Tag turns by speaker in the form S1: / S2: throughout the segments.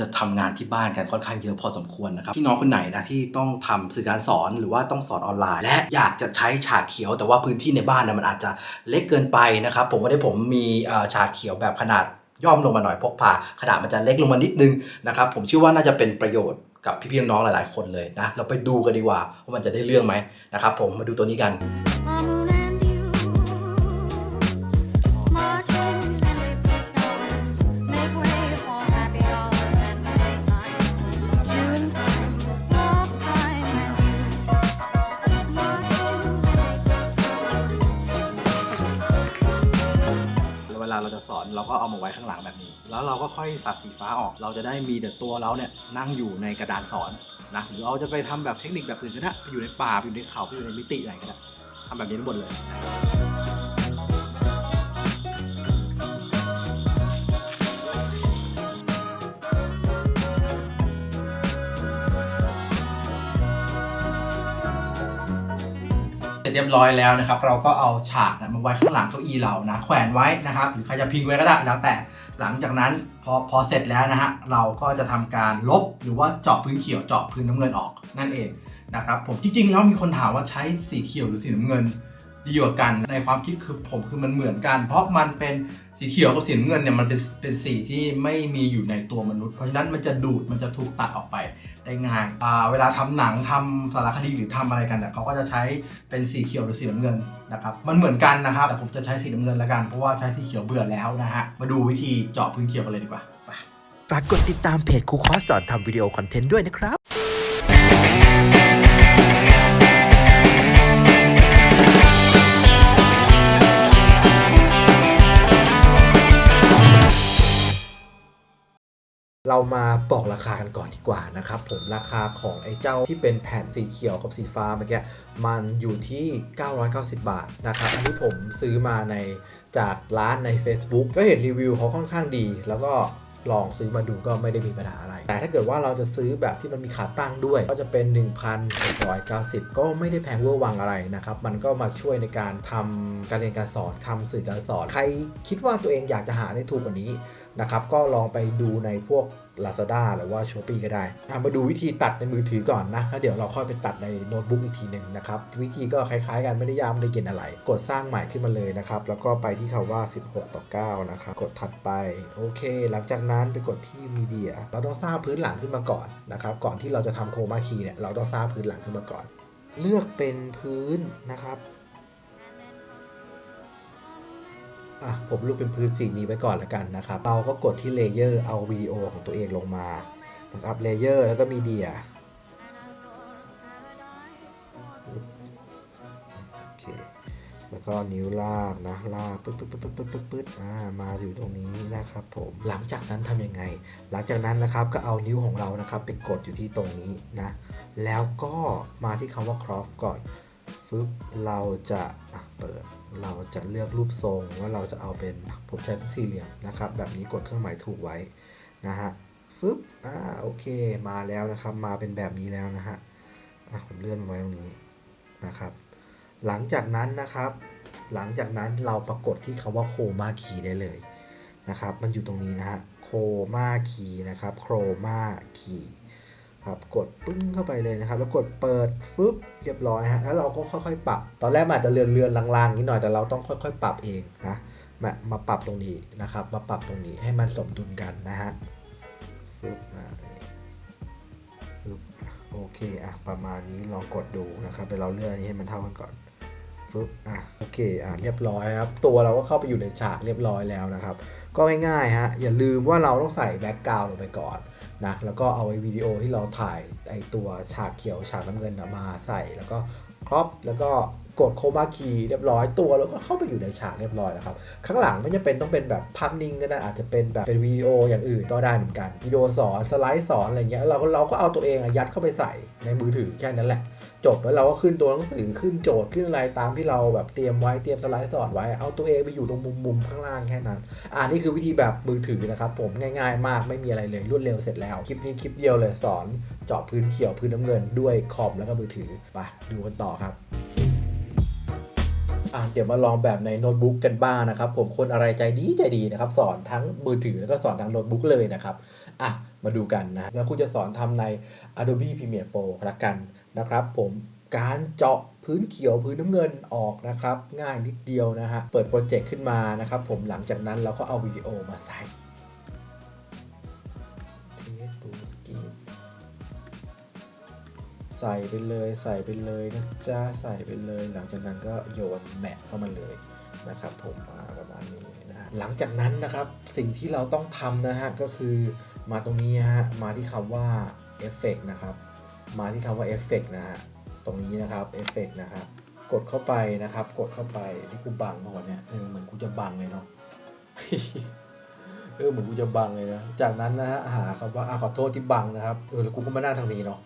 S1: จะทำงานที่บ้านกันค่อนข้างเยอะพอสมควรนะครับพี่น้องคนไหนนะที่ต้องทำสื่อการสอนหรือว่าต้องสอนออนไลน์ และอยากจะใช้ฉากเขียว แต่ว่าพื้นที่ในบ้านนะมันอาจจะเล็กเกินไปนะครับผมวันนี้ผมมีฉากเขียวแบบขนาดย่อมลงมาหน่อยพกพาขนาดมันจะเล็กลงมานิดนึงนะครับผมเชื่อว่าน่าจะเป็นประโยชน์กับพี่ๆน้องๆหลาย ๆ คนเลยนะเราไปดูกันดีกว่าว่ามันจะได้เรื่องไหมนะครับผมมาดูตัวนี้กัน สอนเราก็เอามาไว้ข้างหลังแบบนี้ แล้วเราก็ค่อยสัดสีฟ้าออก เราจะได้มีแต่ตัวเราเนี่ยนั่งอยู่ในกระดานสอนนะหรือเราจะไปทำแบบเทคนิคแบบอื่นก็ได้ไปอยู่ในป่าไปอยู่ในเขาไปอยู่ในมิติไหนก็ได้ทำแบบนี้ทั้งหมดเลย จเรียบร้อยแล้วนะครับ เราก็เอาฉากนะมาไว้ข้างหลังเก้าอี้เรานะแขวนไว้นะครับ หรือใครจะพิงไว้ก็ได้แล้วแต่หลังจากนั้นพอพอเสร็จแล้วนะฮะเราก็จะทำการลบหรือว่าเจาะพื้นเขียวเจาะพื้นน้ำเงินออกนั่นเองนะครับผมจริงๆแล้วมีคนถามว่าใช้สีเขียวหรือสีน้ำเงิน ดีกว่ากันในความคิดคือผมคือมันเหมือนกัน เพราะมันเป็นสีเขียวกับสีน้ำเงินเนี่ยมันเป็นเป็นสีที่ไม่มีอยู่ในตัวมนุษย์ เพราะฉะนั้นมันจะดูดมันจะถูกตัดออกไปได้ง่ายเวลาทำหนังทำสารคดีหรือทำอะไรกันเนี่ยเขาก็จะใช้เป็นสีเขียวหรือสีน้ำเงินนะครับมันเหมือนกันนะครับแต่ผมจะใช้สีน้ำเงินละกันเพราะว่าใช้สีเขียวเบื่อแล้วนะฮะมาดูวิธีเจาะพื้นเขียวกันเลยดีกว่า
S2: ฝากกดติดตามเพจครูคอสสอนทำวิดีโอคอนเทนต์ด้วยนะครับ เรามาบอกราคากันก่อนดีกว่านะครับผมราคาของไอ้เจ้าที่เป็นแผ่นสีเขียวกับสีฟ้าเมื่อกี้มันอยู่ที่ 990 บาทนะครับอันนี้ผมซื้อมาในจากร้านใน Facebook ก็เห็นรีวิวเขาค่อนข้างดี แล้วก็ลองซื้อมาดูก็ไม่ได้มีปัญหาอะไร แต่ถ้าเกิดว่าเราจะซื้อแบบที่มันมีขาตั้งด้วย ก็จะเป็น 1,690 ก็ไม่ได้แพงเวอร์วังอะไรนะครับ มันก็มาช่วยในการทำการเรียนการสอนทำสื่อการสอน ใครคิดว่าตัวเองอยากจะหาได้ถูกกว่านี้ นะครับก็ลองไปดูในพวก Lazada หรือว่า s h อ p e e ก็ได้มาดูวิธีตัดในมือถือก่อนนะแล้วเดี๋ยวเราค่อยไปตัดในโน้ตบุ๊กอีกทีหนึ่งนะครับวิธีก็คล้ายๆกันไม่ได้ยากไม่ได้เกินอะไร กดสร้างใหม่ขึ้นมาเลยนะครับแล้วก็ไปที่คาว่า 16 ต่อ 9 นะครับกดถัดไปโอเค หลังจากนั้นไปกดที่มีเดียเราต้องสร้างพื้นหลังขึ้นมาก่อนนะครับก่อนที่เราจะทำโคมาคีเนี่ยเราต้องสร้างพื้นหลังขึ้นมาก่อน เลือกเป็นพื้นนะครับ อะผมลูกเป็นพื้นสีนี้ไว้ก่อนละกันนะครับ เราก็กดที่เลเยอร์เอาวิดีโอของตัวเองลงมานะครับเลเยอร์แล้วก็มีเดียโอเคแล้วก็นิ้วลากนะลากปึ๊ดปึ๊ดปึ๊ดปึ๊ดปึ๊ดปึ๊ดปึ๊ดอ่ามาอยู่ตรงนี้นะครับผมหลังจากนั้นทำยังไง หลังจากนั้นนะครับก็เอานิ้วของเรานะครับไปกดอยู่ที่ตรงนี้นะแล้วก็มาที่คำว่า crop ก่อนฟึบเราจะะ เปิด เราจะเลือกรูปทรงว่าเราจะเอาเป็นผมใช้เป็นสี่เหลี่ยมนะครับ แบบนี้กดเครื่องหมายถูกไว้นะฮะฟึบอ่าโอเคมาแล้วนะครับ มาเป็นแบบนี้แล้วนะฮะอะผมเลื่อนไว้ตรงนี้นะครับ หลังจากนั้นนะครับ หลังจากนั้นเราปรากฏที่คำว่าโคมาคีได้เลยนะครับ มันอยู่ตรงนี้นะฮะโคมาคีนะครับโครมาคี ครับกดปึ้งเข้าไปเลยนะครับ แล้วกดเปิดฟึบเรียบร้อยฮะแล้วเราก็ค่อยๆ ปรับ ตอนแรกอาจจะเลือนเลือนๆลางๆนิดหน่อยแต่เราต้องค่อยๆ ปรับเองนะมามาปรับตรงนี้นะครับ มาปรับตรงนี้ให้มันสมดุลกันนะฮะฟึบมาฟึบโอเคอะประมาณนี้ลองกดดูนะครับเดี๋ยวเราเลื่อนนนี้ให้มันเท่ากันก่อนฟึบอะโอเคอะเรียบร้อยครับ ตัวเราก็เข้าไปอยู่ในฉากเรียบร้อยแล้วนะครับ ก็ง่ายๆฮะอย่าลืมว่าเราต้องใส่แบ็กกราวด์ลงไปก่อน นะแล้วก็เอาไอ้วิดีโอที่เราถ่ายไอ้ตัวฉากเขียวฉากน้ำเงินมาใส่แล้วก็ครอปแล้วก็กดโคมาคีเรียบร้อยตัวแล้วก็เข้าไปอยู่ในฉากเรียบร้อยแล้วครับ ข้างหลังไม่จำเป็นต้องเป็นแบบภาพนิ่งก็ได้อาจจะเป็นแบบเป็นวิดีโออย่างอื่นก็ได้เหมือนกันวิดีโอสอนสไลด์สอนอะไรเงี้ยเราก็เราก็เอาตัวเองอยัดเข้าไปใส่ในมือถือแค่นั้นแหละ จบแล้วเราก็ขึ้นตัวหนังสือขึ้นโจทย์ขึ้นอะไรตามที่เราแบบเตรียมไว้เตรียมสไลด์สอนไว้ เอาตัวเองไปอยู่ตรงมุมๆข้างล่างแค่นั้น อ่านี่คือวิธีแบบมือถือนะครับผมง่ายๆ มากไม่มีอะไรเลยรวดเร็วเสร็จแล้ว คลิปนี้คลิปเดียวเลยสอนเจาะพื้นเขียวพื้นน้ำเงินด้วยคอมแล้วก็มือถือไปดูกันต่อครับอะเดี๋ยวมาลองแบบในโน้ตบุ๊กกันบ้างนะครับ ผมคนอะไรใจดีใจดีนะครับ สอนทั้งมือถือแล้วก็สอนทั้งโน้ตบุ๊กเลยนะครับอะมาดูกันนะแล้วคุณจะสอนทำใน Adobe Premiere Pro ละกัน นะครับผมการเจาะพื้นเขียวพื้นน้ำเงินออกนะครับ ง่ายนิดเดียวนะฮะ เปิดโปรเจกต์ขึ้นมานะครับผมหลังจากนั้นเราก็เอาวิดีโอมาใส่เทสบูสกีใส่ไปเลยใส่ไปเลยนะจ๊ะใส่ไปเลย หลังจากนั้นก็โยนแมทเข้ามาเลยนะครับผมมาประมาณนี้นะฮะหลังจากนั้นนะครับสิ่งที่เราต้องทำนะฮะก็คือมาตรงนี้ฮะมาที่คำว่าเอฟเฟกนะครับ มาที่คำว่าเอฟเฟกนะฮะ ตรงนี้นะครับเอฟเฟกนะครับ กดเข้าไปนะครับ กดเข้าไปที่กูบังมาก่อนเนี่ย เออ เหมือนกูจะบังเลยเนาะ เออ เหมือนกูจะบังเลยนะ จากนั้นนะฮะ หาคำว่าอะขอโทษที่บังนะครับ เออ แล้วกูก็มานั่งทางนี้เนาะ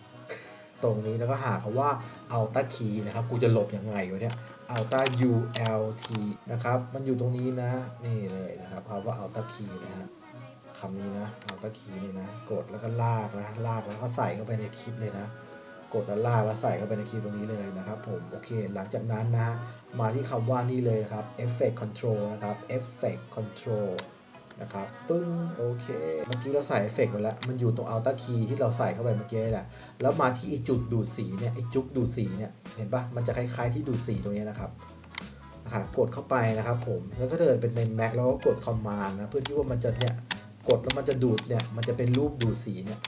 S2: ตรงนี้แล้วก็หาคำว่า Alta Key นะครับ กูจะหลบยังไงวะเนี่ย Alta U L T นะครับ มันอยู่ตรงนี้นะ นี่เลยนะครับคำว่า Alta Key นะฮะ คำนี้นะ Alta Key นี่นะ กดแล้วก็ลากนะ ลากแล้วก็ใส่เข้าไปในคลิปเลยนะ กดแล้วลากแล้วใส่เข้าไปในคลิปตรงนี้เลยนะครับผม โอเค หลังจากนั้นนะ มาที่คำว่านี่เลยนะครับ Effect Control นะครับ Effect Control นะครับปึ้งโอเค เมื่อกี้เราใส่เอฟเฟกต์ไปแล้ว มันอยู่ตรง Alta Key ที่เราใส่เข้าไปเมื่อกี้แหละ แล้วมาที่อจุดดูดสีเนี่ยไอจุกดูดสีเนี่ย เห็นปะมันจะคล้ายๆที่ดูดสีตรงนี้นะครับนะครับกดเข้าไปนะครับผม แล้วก็เดินเป็นใน Mac แล้วก็กด Command นะ เพื่อที่ว่ามันจะเนี่ย กดแล้วมันจะดูดเนี่ยมันจะเป็นรูปดูดสีเนี่ย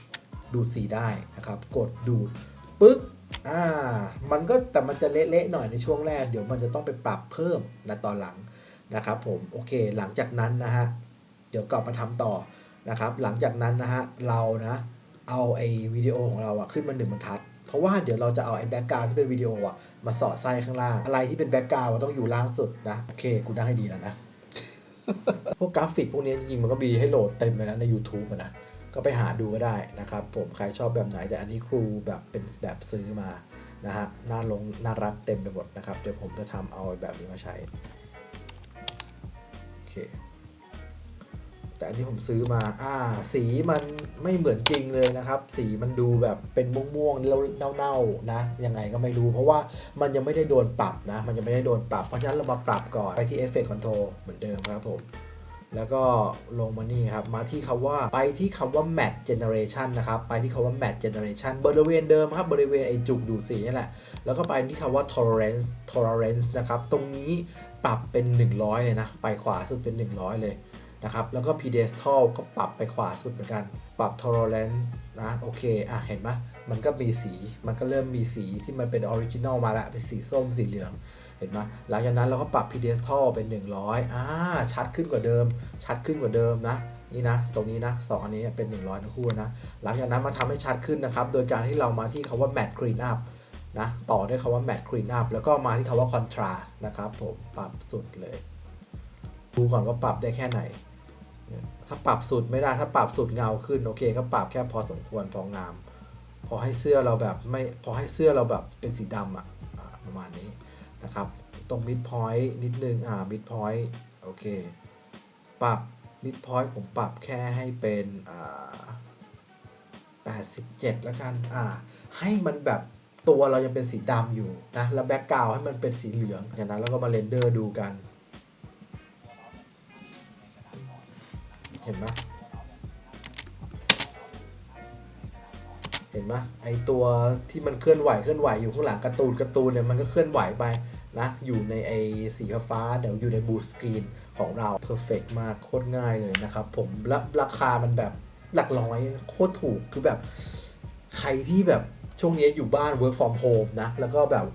S2: ดูดสีได้นะครับ กดดูดปึ๊กอ่ามันก็แต่มันจะเละๆหน่อยในช่วงแรก เดี๋ยวมันจะต้องไปปรับเพิ่มในตอนหลังนะครับผมโอเคหลังจากนั้นนะฮะเดี๋ยวกลับมาทำต่อนะครับ หลังจากนั้นนะฮะเรานะเอาไอ้วิดีโอของเราอะขึ้นมาหนึ่งบรรทัด เพราะว่าเดี๋ยวเราจะเอาไอ้แบ็กกราวที่เป็นวิดีโออะมาสอดไส้ข้างล่าง อะไรที่เป็นแบ็กกราวต้องอยู่ล่างสุดนะ โอเคกูได้ให้ดีแล้วนะ พวกกราฟิกพวกนี้จริงๆ มันก็มีให้โหลดเต็มเลยนะใน YouTube นะก็ไปหาดูก็ได้นะครับ ผมใครชอบแบบไหนแต่อันนี้ครูแบบเป็นแบบซื้อมานะฮะน่าลงน่ารักเต็มไปหมดนะครับ เดี๋ยวผมจะทำเอาแบบนี้มาใช้โอเค แต่อันที่ผมซื้อมา อ่า สีมันไม่เหมือนจริงเลยนะครับ สีมันดูแบบเป็นม่วงๆแล้วเน่าๆนะ ยังไงก็ไม่รู้ เพราะว่ามันยังไม่ได้โดนปรับนะ มันยังไม่ได้โดนปรับ เพราะฉะนั้นเรามาปรับก่อนไปที่ Effect Control เหมือนเดิมครับผม แล้วก็ลงมานี่ครับ มาที่คำว่า ไปที่คำว่า Matte Generation นะครับ ไปที่คำว่า Matte Generation บริเวณเดิมครับ บริเวณไอจุกดูดสีนี่แหละ แล้วก็ไปที่คำว่า Tolerance Tolerance นะครับ ตรงนี้ปรับเป็น 100 เลยนะ ไปขวาสุดเป็น 100 เลย นะครับ แล้วก็ pedestal ก็ปรับไปขวาสุดเหมือนกัน ปรับ tolerance นะ โอเค อะ เห็นไหมมันก็มีสี มันก็เริ่มมีสีที่มันเป็นออริจินอลมาแล้วเป็นสีส้ม สีเหลือง เห็นไหมหลังจากนั้นเราก็ปรับ pedestal เป็น 100อ่าชัดขึ้นกว่าเดิม ชัดขึ้นกว่าเดิมนะ นี่นะ ตรงนี้นะสองอันนี้เป็น 100ทั้งคู่นะ หลังจากนั้นมาทำให้ชัดขึ้นนะครับ โดยการที่เรามาที่คาว่า matte clean up นะ ต่อด้วยคาว่า matte clean up แล้วก็มาที่คาว่า contrast นะครับผม ปรับสุดเลยดูก่อนว่าปรับได้แค่ไหน ถ้าปรับสุดไม่ได้ถ้าปรับสุดเงาขึ้นโอเค ก็ปรับแค่พอสมควรพองาม พอให้เสื้อเราแบบไม่พอให้เสื้อเราแบบเป็นสีดำอะอ่าประมาณนี้นะครับ ตรง mid point นิดนึงอ่า mid point โอเค ปรับ mid point ผมปรับแค่ให้เป็นอ่า87แล้วกันอ่าให้มันแบบตัวเรายังเป็นสีดำอยู่นะแล้วแบ็กกราวให้มันเป็นสีเหลืองอย่างนั้นแล้วก็มาเรนเดอร์ดูกัน ห็นไหมเห็นไหมไอตัวที่มันเคลื่อนไหวเคลื่อนไหวอยู่ข้างหลังการ์ตูนการ์ตูนเนี่ยมันก็เคลื่อนไหวไปนะอยู่ในไอสีฟ้าเดี๋ยวอยู่ในบูสกรีนของเราเพอร์เฟกมากโคตรง่ายเลยนะครับผมและราคามันแบบหลักร้อยโคตรถูกคือแบบใครที่แบบช่วงนี้อยู่บ้าน work from home นะ แล้วก็แบบ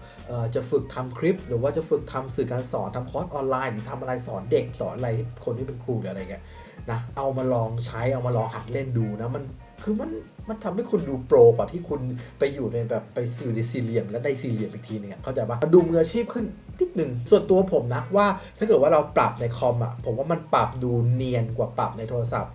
S2: จะฝึกทำคลิป หรือว่าจะฝึกทำสื่อการสอนทำคอร์สออนไลน์ หรือทำอะไรสอนเด็กสอนอะไรคนที่เป็นครูหรืออะไรเงี้ย นะเอามาลองใช้เอามาลองหัดเล่นดูนะมันคือมันมันทำให้คุณดูโปรกว่าที่คุณไปอยู่ในแบบไปสื่อในสี่เหลี่ยม และได้สี่เหลี่ยมอีกทีนึงเข้าใจปะมันดูมืออาชีพขึ้นนิดหนึ่งส่วนตัวผมนะว่าถ้าเกิดว่าเราปรับในคอมอะผมว่ามันปรับดูเนียนกว่าปรับในโทรศัพท์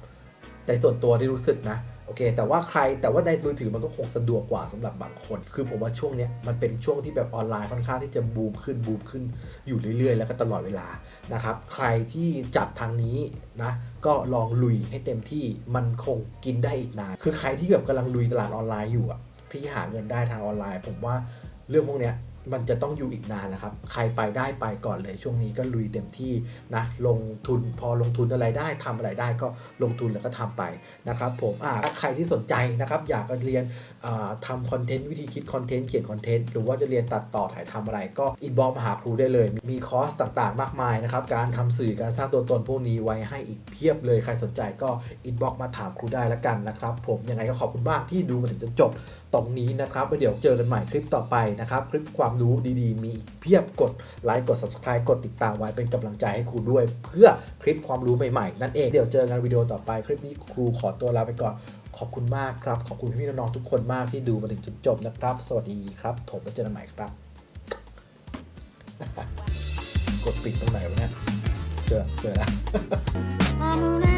S2: ในส่วนตัวที่รู้สึกนะ โอเคแต่ว่าใครแต่ว่าในมือถือมันก็คงสะดวกกว่าสำหรับบางคน คือผมว่าช่วงนี้มันเป็นช่วงที่แบบออนไลน์ค่อนข้างที่จะบูมขึ้นบูมขึ้นอยู่เรื่อยๆ แล้วก็ตลอดเวลานะครับใครที่จับทางนี้นะก็ลองลุยให้เต็มที่มันคงกินได้อีกนานคือใครที่แบบกำลังลุยตลาดออนไลน์อยู่อะที่หาเงินได้ทางออนไลน์ ผมว่าเรื่องพวกนี้ มันจะต้องอยู่อีกนานนะครับ ใครไปได้ไปก่อนเลย ช่วงนี้ก็ลุยเต็มที่นะ ลงทุนพอลงทุนอะไรได้ทำอะไรได้ก็ลงทุนแล้วก็ทำไปนะครับผมอ่าถ้าใครที่สนใจนะครับอยากเรียนทำคอนเทนต์วิธีคิดคอนเทนต์เขียนคอนเทนต์หรือว่าจะเรียนตัดต่อถ่ายทำอะไร ก็อินบ็อกมาหาครูได้เลย มีคอร์สต่างๆ มากมายนะครับ การทำสื่อการสร้างตัวตนพวกนี้ไว้ให้อีกเพียบเลย ใครสนใจก็อินบ็อกมาถามครูได้แล้วกันนะครับ ผมยังไงก็ขอบคุณมากที่ดูมาถึงจนจบตรงนี้นะครับเดี๋ยวเจอกันใหม่คลิปต่อไปนะครับคลิปความความรู้ดีๆ มีอีกเพียบกดไลค์กด subscribe กดติดตามไว้เป็นกำลังใจให้ครูด้วย เพื่อคลิปความรู้ใหม่ๆ นั่นเองเดี๋ยวเจอกันวิดีโอต่อไปคลิปนี้ครูขอตัวลาไปก่อนขอบคุณมากครับ ขอบคุณพี่น้องๆทุกคนมากที่ดูมาถึงจุดจบนะครับ สวัสดีครับ ผมแล้วเจอกันใหม่ครับ กดปิดตรงไหนวะเนี่ยเจอเจอแล้ว